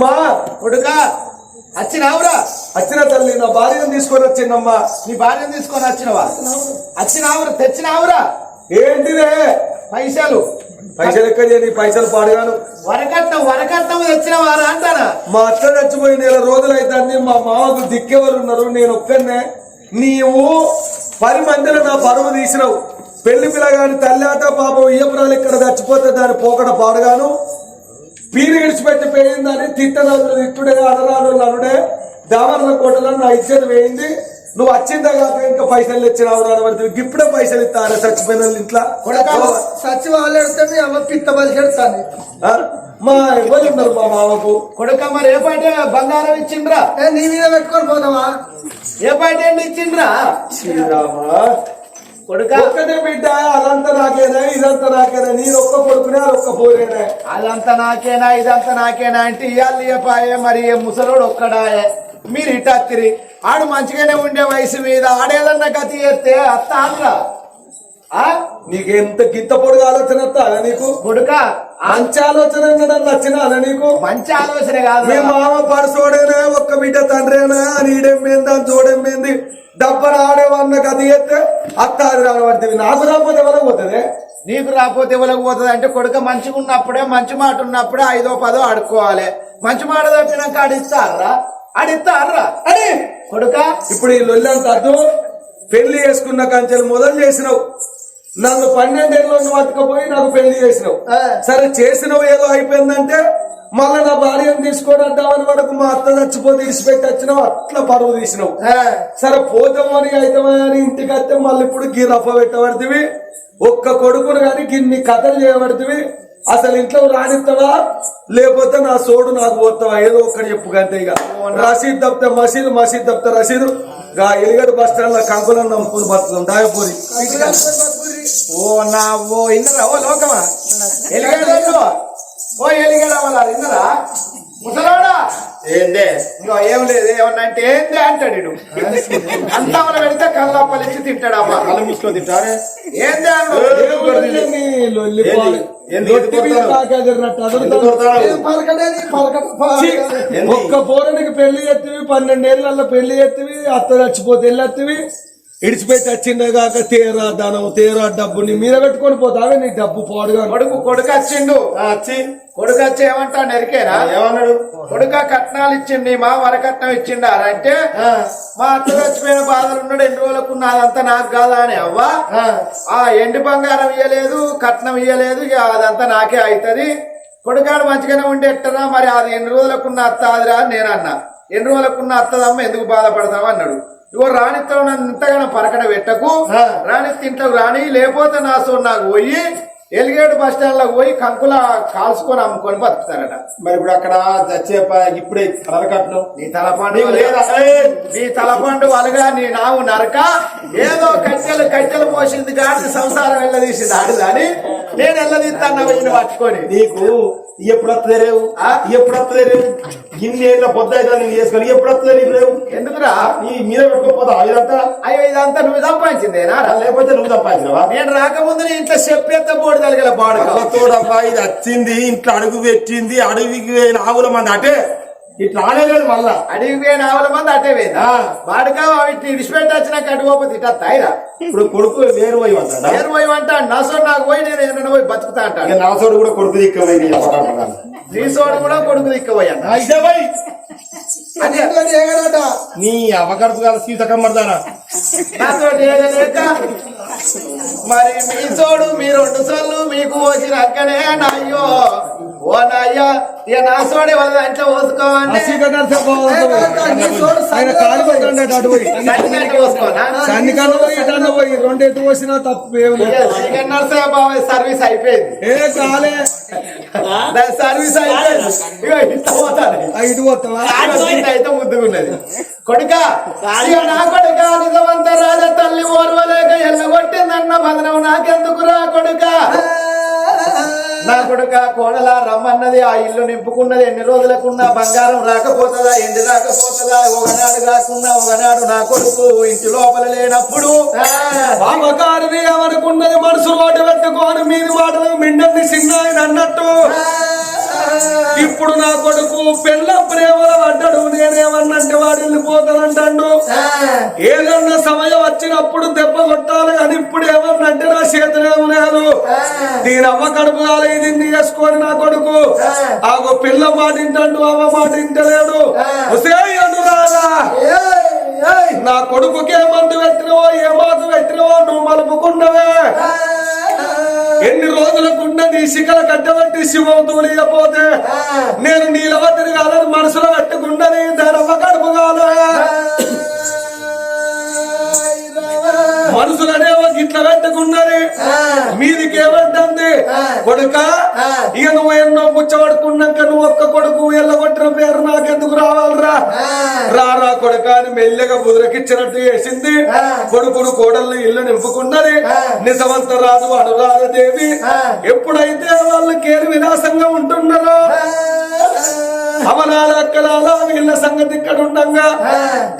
అమ్మా కొడుకా వచ్చినావురా వచ్చిన తల్లి నా భార్యను తీసుకొని వచ్చిందమ్మా. నీ భార్యను తీసుకొని వచ్చినవా? వచ్చినావురా తెచ్చినావురా ఏంటిదే? పైసలు. పైసలు ఎక్కడ నీ పైసలు పాడుగాను. వరకట్నం వరకట్నం తెచ్చినవారా అంటానా? మా అత్త చచ్చిపోయి నెల రోజులు అవుతుంది మా మామకు దిక్కెవరు ఉన్నారు నేను ఒక్కనే నీవు పది మందిలో నా పరువు తీసినావు. పెళ్ళి పిల్లగాని తల్లి ఆట పాపం ఇయ్యపురాలు ఇక్కడ చచ్చిపోతే దాని పోకడ పాడుగాను. పీరి విడిచిపెట్టి పోయిందని తిట్టదాదులు తిట్టుడే అడరాలు నలుడే దామర్ల కోటలో నా ఇచ్చేది వేయింది. నువ్వు వచ్చిందే కాక ఇంకా పైసలు ఇచ్చినావు రాని ఇప్పుడే పైసలు ఇస్తారా చచ్చిపోయిన వాళ్ళ ఇంట్లో. కొడుకా సచ్చి వాళ్ళు ఎడతాను అమ్మ పిత్త బలి ఎడతాను ఆ? మా ఎవరు ఉన్నారు మా మామకు కొడుక మరి ఏ పాట బంగారం ఇచ్చిండ్రా? ఏ, నీ మీద పెట్టుకొని పోతావా ఏ పాట ఏంటి ఇచ్చిండ్రా? శ్రీరామా. ఒక్కటే బిడ్డ అదంతా నాకేనా ఇదంతా నాకేనా నేను ఒక్క కొడుకునే పోరేనే. అదంతా నాకేనా ఇదంతా నాకేనా అంటే ఇయాళ్ళు ఇయ్యపాయే మరి ముసలోడు ఒక్కడాయే. మీరు ఇట్టత్తిరి ఆడు మంచిగానే ఉండే వయసు మీద ఆడేదన్నా గతి చేస్తే అత్త ఆంధ్రా నీకు ఎంత గింత పొడుగు ఆలోచన నీకు? కొడుక మంచి ఆలోచన నచ్చినా నీకు? మంచి ఆలోచన కాదు మామ పరసోడేనా ఒక్క బిడ్డ తండ్రేనా నీడెమ్మేంది అని చూడెమ్మేంది డబ్బన ఆడేవన్న గది ఎత్తే అత్త అది రావడుతుంది నాకు రాకపోతే ఎవరికి పోతుంది? నీకు రాకపోతే ఎవరికి పోతుంది అంటే కొడుక మంచిగా ఉన్నప్పుడే మంచి మాట ఉన్నప్పుడే ఐదో పదో ఆడుకోవాలి. మంచి మాట తప్పినాక ఆడిస్తారా? ఆడిస్తారా? అని కొడుక? ఇప్పుడు ఈ లొల్లంత అర్థం? పెళ్ళి చేసుకున్న కంచెలు మొదలు చేసినావు. నన్ను పన్నెండేళ్ళు బతకపోయి నాకు పెళ్ళి చేసినావు. సరే చేసినావు ఏదో అయిపోయిందంటే మళ్ళీ నా భార్యను తీసుకొని వద్దామని వరకు మా అత్త చచ్చిపోతే ఇడిచిపెట్టి వచ్చినావు అట్లా పరువు తీసినావు. సరే పోతామని అయితమని ఇంటికి వస్తే మళ్ళీ ఇప్పుడు గీ రఫ పెట్టబడుతుంది. ఒక్క కొడుకును కానీ గిన్ని కథలు చేయబడుతుంది. అసలు ఇంట్లో రానిస్తావా లేకపోతే నా సోడు నాకు పోతావా ఏదో ఒక్కటి చెప్పు అంతే ఇక. రసీద్ తప్పితే మసీదు మసీద్ తప్పితే రసీదు. గా ఎలిగడ్డ బస్ స్టాండ్లో కంకులను నమ్ముకుని బతున్నాం దాయపూరి. ఓ నా ఓ ఇన్నరా? ఓ లోకమా? ఎలిగేడు ఓ వాళ్ళ ఇన్నరా ముసలోడా ఏందే ఇంకో ఏం లేదు ఏమన్నా అంటే ఏంది అంటాడు. అంతా మనం పెడితే కళ్ళప్పలిచ్చి తింటాడు అమ్మ కళ్ళు మూసుకొని తింటారే ఏంది? ఒక్క పోరనికి పెళ్ళి ఎత్తివి పన్నెండేళ్ళలో పెళ్ళి ఎత్తివి అత్త చచ్చిపోతే వెళ్ళెత్తివి ఇడిచిపెట్టి వచ్చిందే కాక తేరా ధనం తేరా డబ్బు నీ మీద పెట్టుకొని పోతావే నీ డబ్బు పాడుగా కొడుకు కొడుకు వచ్చిండు ఆ, వచ్చి కొడుకు వచ్చి ఏమంటాడు ఎరికేనా ఏమన్నాడు? కొడుక కట్నాలు ఇచ్చిండి మా వరకట్నం ఇచ్చిండారా అంటే మా అత్త చచ్చిపోయిన బాధలు ఉన్నాడు ఎన్ని రోజులకు అదంతా నాకు కాదా అని. అవ్వ ఆ. ఎండి బంగారం ఇయ్యలేదు కట్నం ఇయ్యలేదు ఇక అదంతా నాకే అవుతుంది. కొడుకాడు మంచిగానే ఉండేట్టరా మరి అది ఎన్ని రోజులకున్న అత్త అదిరా అని నేను అన్నా. ఎన్ని రోజులకున్న అత్తదమ్మ ఎందుకు బాధపడతావు అన్నాడు. ఇగో రాణితో నన్ను ఇంతగానో పరకడ పెట్టకు. రాణి ఇంట్లోకి రాని లేకపోతే నా సో నాకు పోయి ఎలిగేడు బస్ స్టాండ్లో పోయి కంకుల కాల్చుకొని అమ్ముకొని బతుకుతారట. మరి ఇప్పుడు అక్కడ చచ్చే ఇప్పుడే కట్టను నీ తలపండు! నీ తలపండు వలగా నీ నావు నరక. ఏదో కట్టెలు కట్టెలు పోసింది కాబట్టి సంసారం వెళ్ళదీసింది ఆడుదాని నేను వెళ్ళదీస్తాను వీటిని పట్టుకొని. నీకు ఎప్పుడు వస్తుంది రేవు? ఎప్పుడు వస్తుంది రేవు ఇన్ని ఏళ్ళ పొద్దు అయితే నేను చేసుకొని ఎప్పుడు వస్తుంది నీకు రేవు ఎందుకురా? నీ మీద పెట్టుకోపోతా ఇదంతా అయ్యో ఇదంతా నువ్వు సంపాదించిందేనా? లేకపోతే నువ్వు సంపాదించినవా? నేను రాకముందు ఇంట్లో చెప్పేంత బోర్డు బాడు తోడబ్బా ఇది వచ్చింది ఇంట్లో అడుగు పెట్టింది అడవికి పోయిన ఆవుల మంది అటే ఇట్లా ఆనేలేదు మళ్ళా. అడిగి పోయిన ఆవుల మంది అట్టే పోయిందా. ఆ. వాడుకా వీటిని ఇడిచిపెట్టి వచ్చినా కట్టుకోపోతే ఇట్లా తాయిరా ఇప్పుడు కొడుకు వేరు పోయి అంటాడా? నేను పోయి అంటాడు నా సోడు నాకు పోయి నేను ఎన్న పోయి బతుకుతా అంటాడు. నా సోడు కూడా కొడుకు దిక్కుపోయింది నీ సోడు కూడా కొడుకు అన్నింటిలో ఏగడట నీ అవకడుపు కాదు సీతకం పడతానా మరి మీ చోడు మీ రెండు సోళ్ళు మీకు వచ్చిన అక్కడే నాయ్యో ఓ నాయ్యా ఇక నా సోడే వాళ్ళ పోయి. రెండు ఎటు పోసినా తప్పు బాబాయ్ సర్వీస్ అయిపోయింది. ఏ కాలే సర్వీస్ అయిపోయింది. పోతాను. ఇటు పోతావా? అయితే ముద్దుగున్నది. కొడుక నా కొడుక నిజమంత రాజ తల్లి ఓర్వలేక ఎల్లగొట్టిందన్న బదనం నాకెందుకురా కొడుక? నా కొడుక కోడల రమ్మన్నది ఆ ఇల్లు నింపుకున్నది ఎన్ని రోజులకున్నా బంగారం రాకపోతుందా ఎండి రాకపోతుందా ఒకనాడు రాకున్నా ఒకనాడు నా కొడుకు ఇంటి లోపల లేనప్పుడు. పాపకారిని ఏమనుకున్నది మనసు మాట పెట్టుకోని మీది మాటలు మిండంది చిన్న అన్నట్టు. ఇప్పుడు నా కొడుకు పెళ్ళ ప్రేమల పడ్డాడు. నేనేమన్నంటే వాడు వెళ్ళిపోతానంటాడు. ఏదన్నా సమయం వచ్చినప్పుడు దెబ్బ కొట్టాలి అని ఇప్పుడు ఏమన్నంటే నా చేతులేమో లేదు. దీని అవ్వ కడుపు కాలే దీన్ని చేసుకొని నా కొడుకు. ఆగో పిల్ల మాట వింటాడు అవ్వ మాట అనురాదా నా కొడుకుకి ఏ మందు పెట్టినవో ఏ మాకు నీ శిఖల కట్టబట్టి శివం తూలియపోతే నేను నీలవతిని కాదని మనసులో పెట్టుకున్నది ధనవ మనసులనేవో గిట్ల పెట్టుకున్నది. మీదికి ఏమంటుంది కొడుక ఇక నువ్వు ఎన్నో ముచ్చబడుకున్నాక నువ్వు ఒక్క కొడుకు ఎల్లగొట్టిన పేరు నాకెందుకు రావాలరా? రారా కొడుక అని మెల్లగా బుదరకిచ్చినట్టు చేసింది. కొడుకుడు కోడళ్ళు ఇల్లు నింపుకున్నది. నిజమంత రాదు అనురాధ దేవి. ఎప్పుడైతే వాళ్ళు కేరు విలాసంగా ఉంటున్నారో అవనాల అక్కలాల వీళ్ళ సంగతి ఇక్కడ ఉండగా.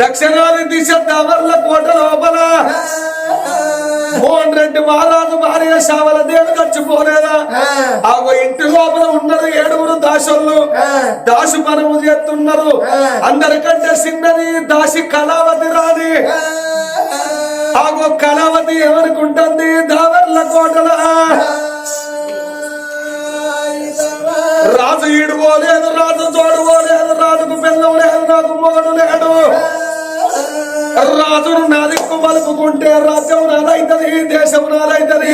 దక్షిణాది దిశ దావర్ల కోట లోపల. మోహన్ రెడ్డి మహారాజు భార్య శావల దేవి చచ్చిపోలేదా ఆ. ఇంటి లోపల ఉన్నారు ఏడుగురు దాసులు దాసు పనము చేస్తున్నారు. అందరికంటే చిన్నది దాసి కళావతి రాని ఆగో కళావతి ఏమనుకుంటుంది దావర్ల కోటల. రాజు ఈడుకోలేదు రాజు చూడుకోలేదు రాజుకు పిల్లలు లేదు నాకు మొగడు లేడు. రాజును నా దిక్కు రాజ్యం నాదైతది దేశం నాదైతది.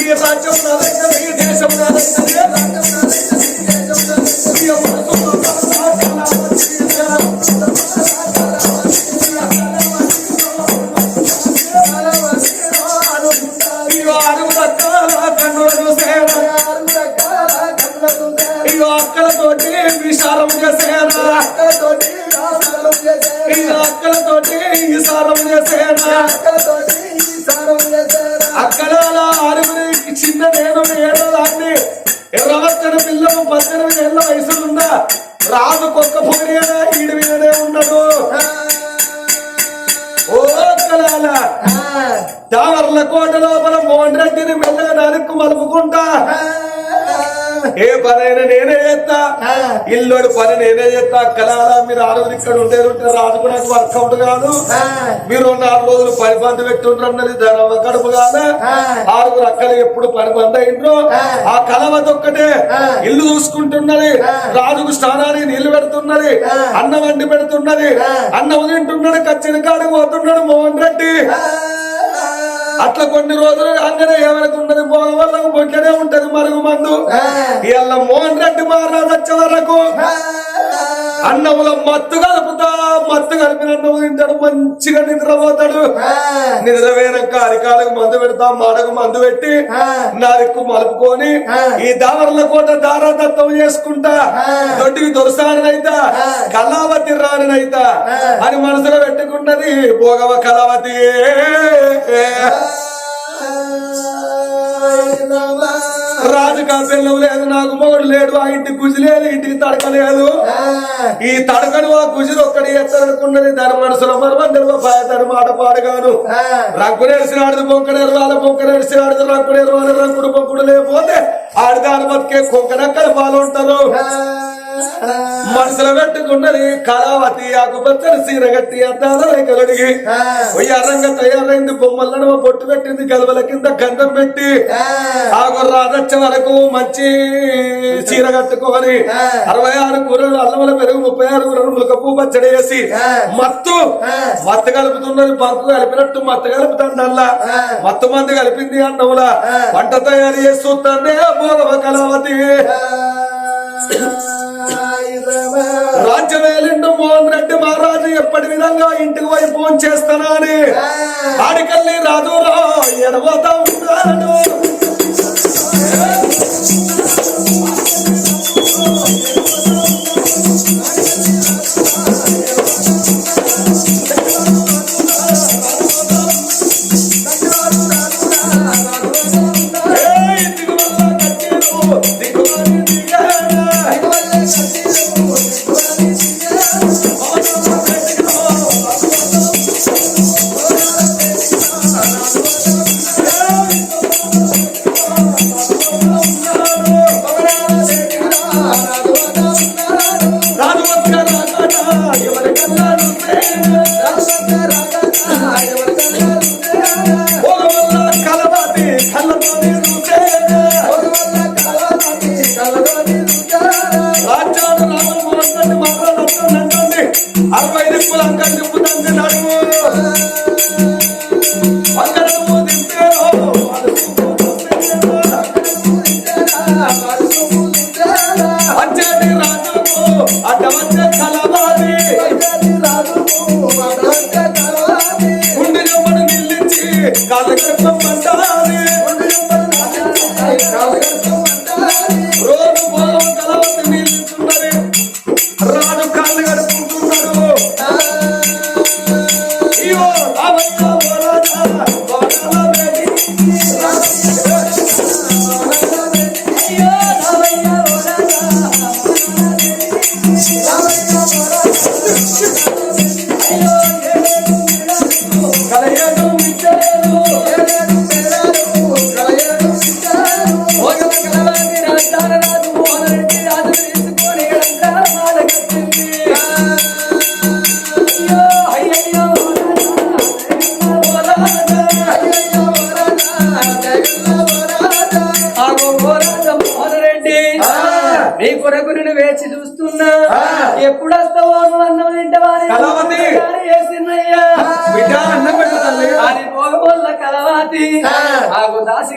ఈ రాజ్యం నాదైతది ఈ దేశం నాదైతది. ఈ అక్కలతోటి విశాలం చేసేనా ఇగో అక్కలతోటి చేసేనా? అక్కడ ఆరుగురికి చిన్న నేను పిల్లలు పద్దెనిమిది ఏళ్ళ వయసులున్నా రాజు కొక్క పొగిరేనా ఈడు మీదనే ఉన్నాడు. ఓ కలాల దావర్ల కోట లోపల మోహన్ రెడ్డిని మెల్లగా నరుక్కు మలుపుకుంటా. ఏ పనైనా నేనే చేస్తా. ఇల్లుడు పని నేనే చేస్తా. కలాల మీరు ఆరుగురు ఇక్కడ ఉంటే ఉంటే రాజు కూడా నాకు వర్కౌట్ కాదు మీరు నాలుగు రోజులు పని బంద్ పెట్టుండ్రన్నది ధనవ కడుపు కాదా. ఆరుగురు అక్కలు ఎప్పుడు పని బంద్ అయిండ్రు ఆ. కలవత ఒక్కటే. ఇల్లు చూసుకుంటున్నది. రాజుకు స్నానానికి నీళ్ళు పెడుతున్నది. అన్నం వండి పెడుతున్నది. అన్నం తింటున్నాడు కచ్చిన కాడికి పోతున్నాడు మోహన్ రెడ్డి. అట్లా కొన్ని రోజులు అంగనే ఏమనుకున్నది వల్ల బొట్లనే ఉంటది మరుగు మందు. ఇవాళ మోహన్ రెడ్డి మహారాజు వచ్చే వరకు అన్నములో మత్తు కలుపుతా మత్తు కలిపిన అన్నం తింటాడు మంచిగా నిద్రపోతాడు. నిద్రపోయినాక అరికాలకు మందు పెడతా మాడకు మందు పెట్టి నారిక్కు మలుపుకొని ఈ దావరల కోట దారాదత్తం చేసుకుంటా. దొడ్డికి దొరసానైతా కళావతి రానైతా అని మనసులో పెట్టుకున్నది భోగవ కళావతి. రాజు కాపెళ్ళం లేదు నాకు మొగుడు లేడు ఆ ఇంటికి గుజి లేదు ఇంటికి తడక లేదు. ఈ తడకను ఆ గుజి ఒక్కడి ఎత్తనుకున్నది దాని మనసులో మరమందరిలో పాయతాడు మాట పాడగాను. రంకు నేర్చినాడు బొంక నెరవాల బొంక నేర్చినాడు రంకు నెరవాల రంకుడు బొంకుడు లేకపోతే ఆడదాని బతికే కొంకనక్కల పాలుంటారు మనసులో పెట్టుకున్నది కళావతి ఆకుపచ్చని సీర గట్టి అద్దాల రేఖలడిగి. ఉయ్యారంగా తయారైంది బొమ్మలను బొట్టు పెట్టింది గలవల కింద గంధం పెట్టి. ఆగు రాదచ్చ వరకు మంచి చీర కట్టుకొని అరవై ఆరు కూరలు అల్లమల పెరుగు ముప్పై ఆరు కూరలు ములకపు పచ్చడి వేసి. మత్తు. మత్తు కలుపుతున్నది పంపు కలిపినట్టు మత్తు కలుపుతుందల్లా మత్తు మంది కలిపింది అన్నముల. వంట తయారు చేస్తుంటే భోగవ కళావతి. రాజ్యమేలిండు మోహన్ రెడ్డి మహారాజు ఎప్పటి విధంగా ఇంటికి పోయి ఫోన్ చేస్తానని ఆడికెళ్ళి రాజురా ఎడబోతా ఉంటాడు ఏయ్, ఆయన మన కన్నా ఆయన మన కన్నా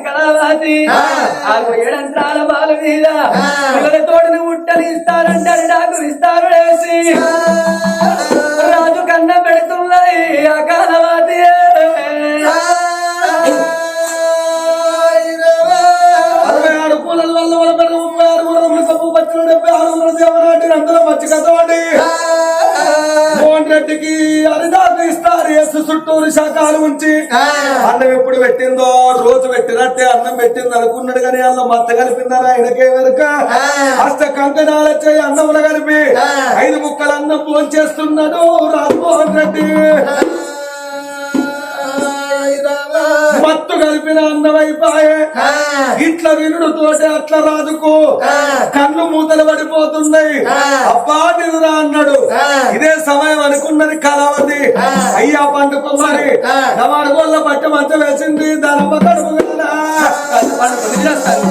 కలవాతి ఆగు ఏడంత్రాల బాల మీద పిల్లల తోటని ఉట్టని ఇస్తారంటారు నాకు ఇస్తారు వేసి. రాజు కన్నం పెడుతున్నది ఆ. కలవాతి అరవై ఆరు పూలల వల్ల వల్ల పెద్ద ముప్పై ఆరు మూల కప్పు పచ్చిన డెబ్బై ఆరు వందల దేవనాటి అందులో మంచి మోహన్ రెడ్డికి అరిదాకు చుట్టూరు శాఖలు ఉంచి అన్నం ఎప్పుడు పెట్టిందో రోజు పెట్టినట్టే అన్నం పెట్టింది అనుకున్నాడు కానీ అన్నం మత్త కలిపిందని ఆయనకే వెనుక? అష్ట కంకణాల చేయి అన్నములు కలిపి ఐదు ముక్కల అన్నం భోంచేస్తున్నాడు రామ్మోహన్ రెడ్డి. మత్తు కలిపిన అన్నమైపాయే. ఇట్లా వినుడు తోటి అట్లా రాదుకు. కన్ను మూతలు పడిపోతున్నాయి. అబ్బా నిరురా అన్నాడు. ఇదే సమయం అనుకున్నది కలవది అయ్యా పండుకున్నది నవాడు గోళ్ళ పట్టి మంచ వేసింది. కదా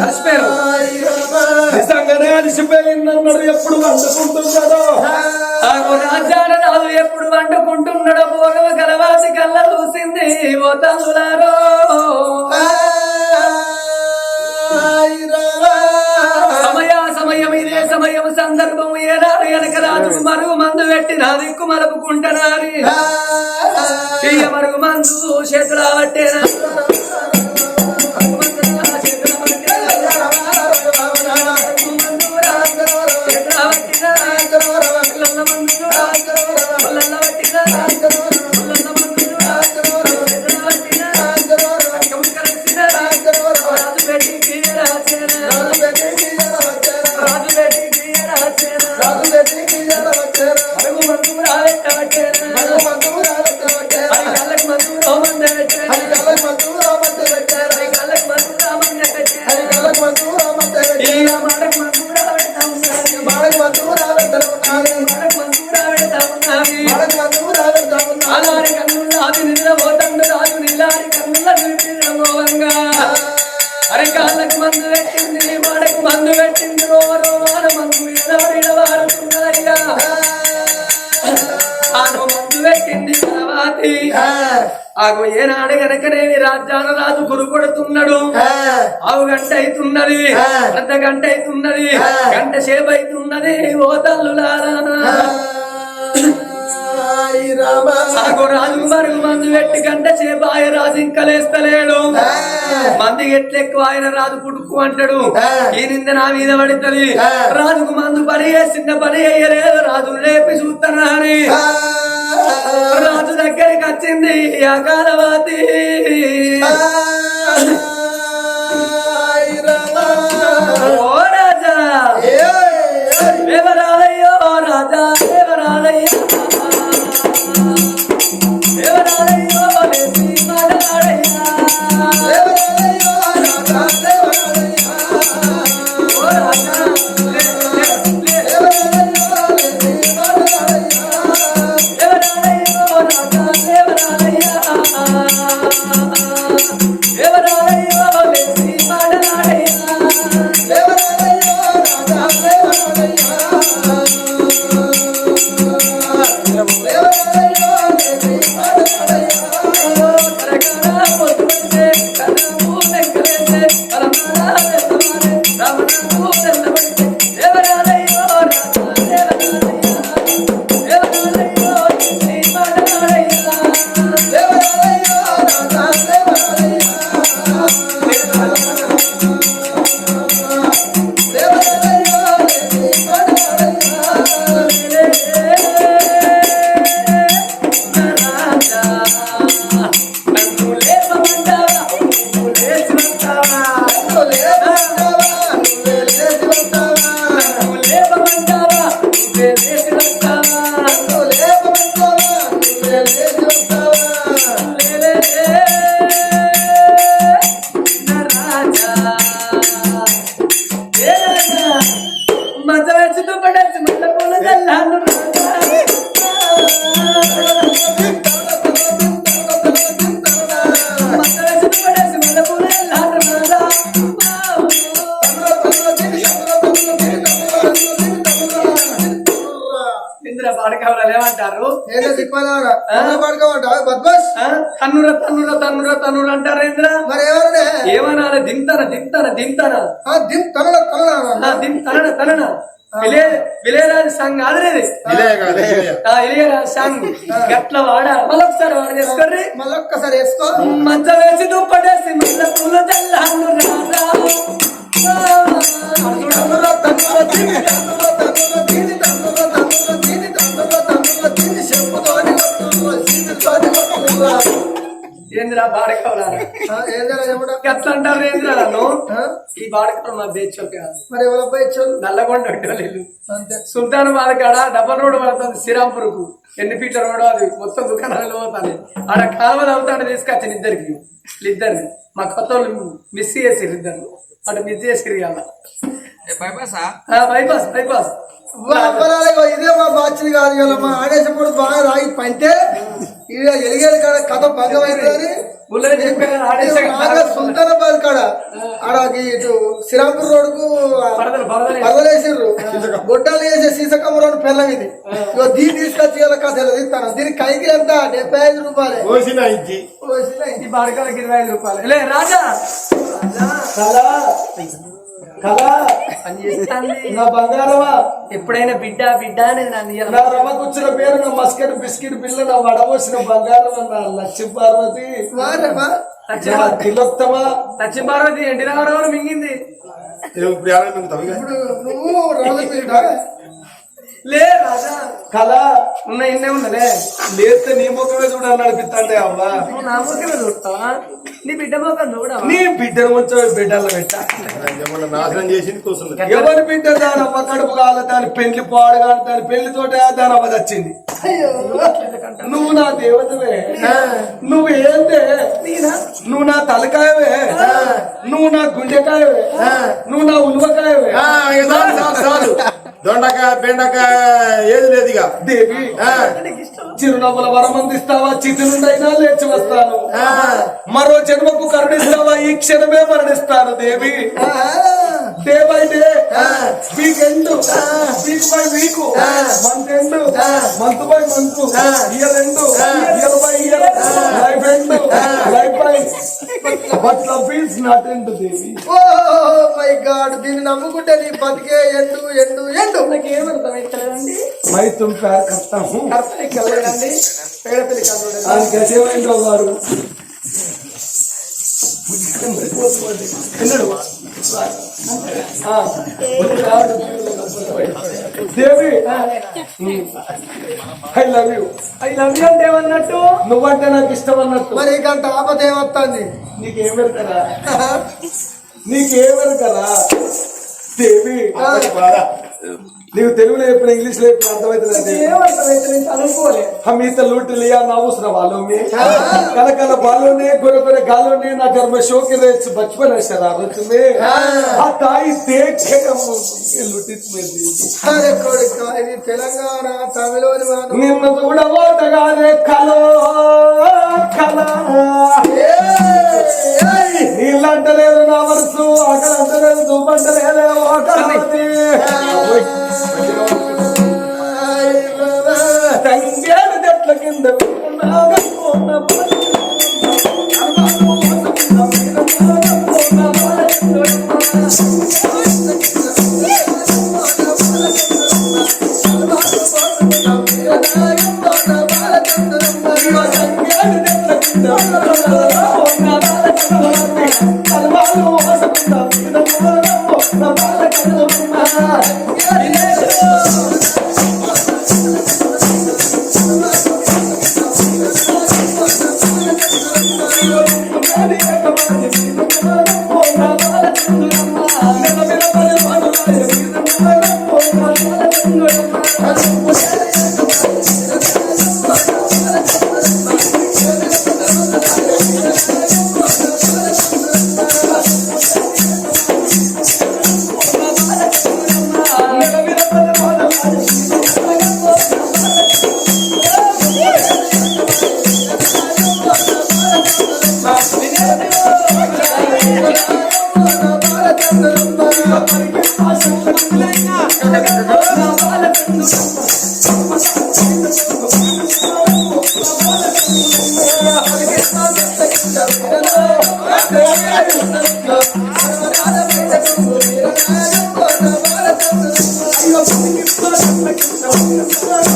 కలిసిపోయారు నిజంగానే అలిసిపోయింది అన్నాడు ఎప్పుడు వండుకుంటున్నాడో. ఆగు రాజ్యాల రాజు ఎప్పుడు వండుకుంటున్నాడో భోగవ కలవాసి కళ్ళ చూసింది ఓ తల్లులారో. మరుగు మందు పెట్టి నా దిక్కు మలుపుకుంటున్నారి చెయ్య మరుగు మందు చేతుల పట్టేనా? ఆగు ఏనాడు గనకనేవి రాజ్యాల రాజు గురు కొడుతున్నాడు ఆవు గంట అవుతున్నది అర్ధ గంట అవుతున్నది గంట సేపు అవుతున్నది ఓ తల్లులారా. రాజు మరుగు మందు పెట్టి గంట ఆయన రాజు ఇంకా లేస్తలేడు. మంది ఎట్లెక్కువ ఆయన రాజు పుట్టుకు అంటాడు? ఈ నింద నా మీద పడుతుంది. రాజుకు మందు పని చేసిన పని అయ్యలేదు రాజు లేపి చూస్తున్నాని రాజు దగ్గరికి వచ్చింది అకాలవాతి. ఆ? తన్నుర తన్నుర తన్నుర తన్నుర అంటారేంద్ర మరి ఎవరు ఏమనాలి దింతన దింతన దింతన దిం తనల తనల దిం తనన తనన విలే విలేరాజు సంఘ అదిరేది ఇలే కాదు, ఇలే. ఆ ఇలియరాజు సంఘ్ గట్ల వాడ మళ్ళొకసారి వాడు చేసుకోర్రి మళ్ళీ ఒక్కసారి వేసుకో మంచం వేసి దుప్పటేసి మళ్ళ పూల తెల్లాను రారా. ఏందిరా అంటారు ఏందిరా నన్ను? ఈ బాడకం మా బేచోక మరి నల్లగొండ సుల్తాన్ బాలకాడ డబల్ రోడ్ పడుతుంది శ్రీరాంపూర్కు. ఎన్ని ఫీట్ల రోడ్ అది? మొత్తం దుకాణాలు పోతాను ఆడ కాలువ తవ్వుతాడు తీసుకొచ్చాను ఇద్దరికి. ఇద్దరిని. మా కొత్త వాళ్ళు మిస్ చేసిర్రు ఇద్దరు. అటు మిస్ చేసిర్రు ఇవాళ. ఆ, బైపాస్ బైపాస్ అబ్బరాలే, ఇదే మా బాధ్యత కాదు ఇలా మా ఆడేసప్పుడు బాగా రాగి పంటే ఇక ఎలిగేది కాడ కథ భంగమైందని సుల్తానాబాద్ కాడ ఆడ ఇటు శ్రీరాంపూర్ రోడ్కు పగలేసిర్రు గుడ్డలు వేసే సీసకమ్మ రోడ్ పెళ్ళం ఇది. ఇగో దీన్ని తీసుకొచ్చి ఇలా కథ ఇలా తీస్తాను. దీనికి కైకి ఎంత? డెబ్బై ఐదు రూపాయలే. రూపాయలు. లే రాజా! చేస్తాంది. నా బంగారమా? ఎప్పుడైనా బిడ్డ బిడ్డ అనేది నన్ను. నా రవ్వకుచ్చిన పేరు నా మస్కెట్ బిస్కెట్ పిల్ల నా వడబోసిన బంగారం నా లక్ష్మీ పార్వతి. తిలోత్తమ? లక్ష్మీ పార్వతి ఎన్టీ రామారావు మింగింది. ఇప్పుడు నువ్వు లే రాజా. కళ ఉన్న ఇన్నే ఉన్నలే లేస్తే నీ ముఖమే చూడాలని నడిపిస్తాంటే అవ్వా. నువ్వు నా ముఖమే చూస్తావా? నీ బిడ్డ ముఖం చూడవా? నీ బిడ్డను కొంచెం బిడ్డలు పెట్టా. నాశనం చేసింది కూర్చుంది ఎవరి బిడ్డ దాని అమ్మ కడుపు కాల దాని పెళ్ళి పాడు కాదు దాని పెళ్ళితోటే దాని అమ్మ చచ్చింది నువ్వు నా దేవతవే. నువ్వు ఏందే? నువ్వు నా తలకాయవే. నువ్వు నా గుండెకాయవే. నువ్వు నా ఉల్వకాయవే. దొండకాయ బెండకాయ ఏది లేదు ఇక. దేవి చిరునవ్వుల వరం అందిస్తావా? చితి నుండైనా లేచి వస్తాను. మరో జన్మకు కరుణిస్తావా? ఈ క్షణమే మరణిస్తాను Devi. Day by day week end week by week month end month. By month year end year by year life end life by but love is not end Devi oh my God దీన్ని నమ్ముకుంటే నీ బతికే ఎండు ఎండు ఎండు. నాకు ఏమర్థమైతలేదండి my Tum Pyaar కర్తా. Who కర్తకి వెళ్ళండి పేడపల్లి కలవడం ఆయన గజేంద్ర గారు ఆ, Devi I love you I love you అంటే ఏమన్నట్టు? నువ్వంటే నాకు ఇష్టం అన్నట్టు. మరి గంట ఆపద ఏమొస్తుంది నీకేమెరకరా దేవి. నీవు తెలుగులో చెప్పిన ఇంగ్లీష్లో చెప్పిన అర్థమైతే మీత లూటు లియా ఊసిన వాళ్ళు కనకల బాలోనే గొర్రె గొర్రె గాలోనే నా గర్భ షోకి రేచు బచ్పన శరాబుతుంది ఆ తాయి తెలంగాణ కూడా ఓటగానే కలో నీళ్ళంటలేదు నా వరుసు అక్కడ అంటలేదు దుమ్మంటలేదు ఆ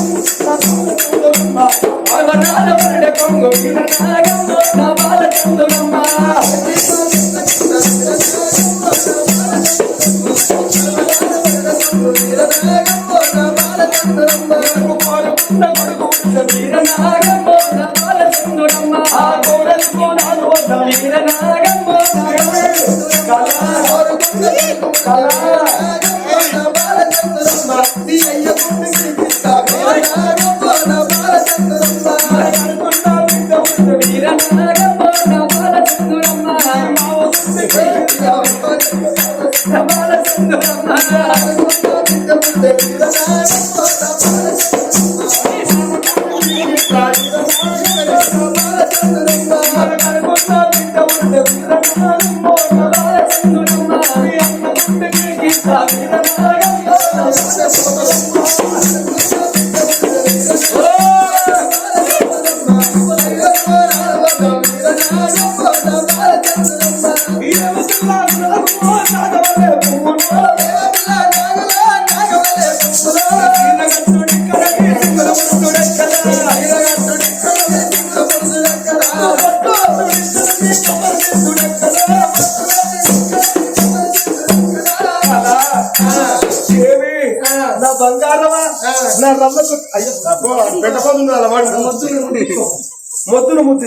Congo, you're not a Congo, you're not a Congo, ఏమి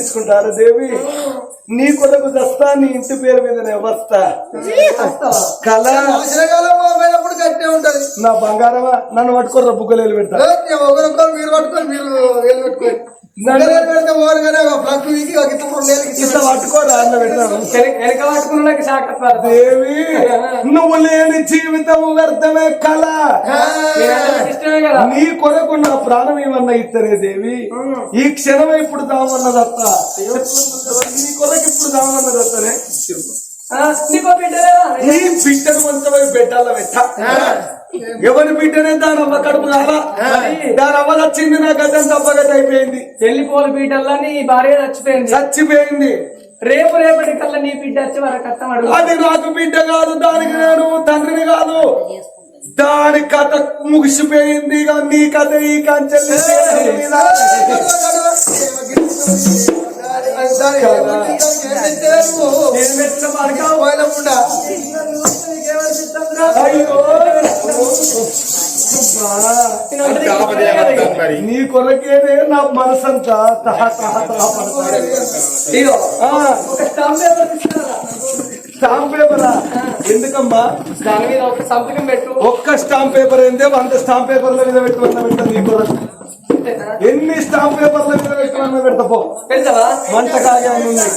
ముద్దించుకుంటారు దేవి. నీ కొరకు దస్తా నీ ఇంటి పేరు మీద వస్తా. కళ. కట్టే ఉంటది. నా బంగారమా? నన్ను పట్టుకోర్ర బుగ్గలేలు పెడతా. ఒకరొకరు మీరు పట్టుకొని మీరు వేలు పెట్టుకొని పెడితే ఒక ప్లగ్ ఒక ఇతర రెండు వేలకి ఇట్లా పట్టుకోరా అన్న పెడతాను వెనక పట్టుకున్నాక సాకత్తారు దేవి నువ్వు లేని జీవితం వ్యర్థమే కళ నీ కొరకు నా ప్రాణం ఏమన్నా ఇద్దరే దేవి? ఈ క్షణమే ఇప్పుడు దామన్నదత్త నీ కొరకు ఇప్పుడు దామన్నదత్తనే నీ బిడ్డను మంచమై బిడ్డల పెట్ట ఎవరి బిడ్డనే దాని అవ్వ కడుపు కాలా దాని అవ్వ వచ్చింది నా గడ్డం తప్పగట్ట అయిపోయింది. పెళ్ళి పోలు బిడ్డల్లా నీ భార్య చచ్చిపోయింది. చచ్చిపోయింది. రేపు రేపటి కల్లా నీ బిడ్డ వచ్చి వరకు కష్టం అది నాకు బిడ్డ కాదు దానికి నేను తండ్రిని కాదు. దాని కథ ముగిసిపోయింది ఇక నీ కథ ఈ మీద. నేను పెట్టిన మార్గం అయ్యో నీ కొరకేనే నా మనసంతా తహ తహ తహ స్టాంప్ పేపర్ పేపరా ఎందుకమ్మా దాని మీద ఒక సంతకం పెట్టు ఒక్క స్టాంప్ పేపర్ ఏందే? వంద స్టాంప్ పేపర్ల మీద పెట్టుకున్న పెడతా నీ కొరకు ఎన్ని స్టాంప్ పేపర్ల మీద పెట్టుకున్న పెడతా పో. మంట కాగా ఉన్నాయి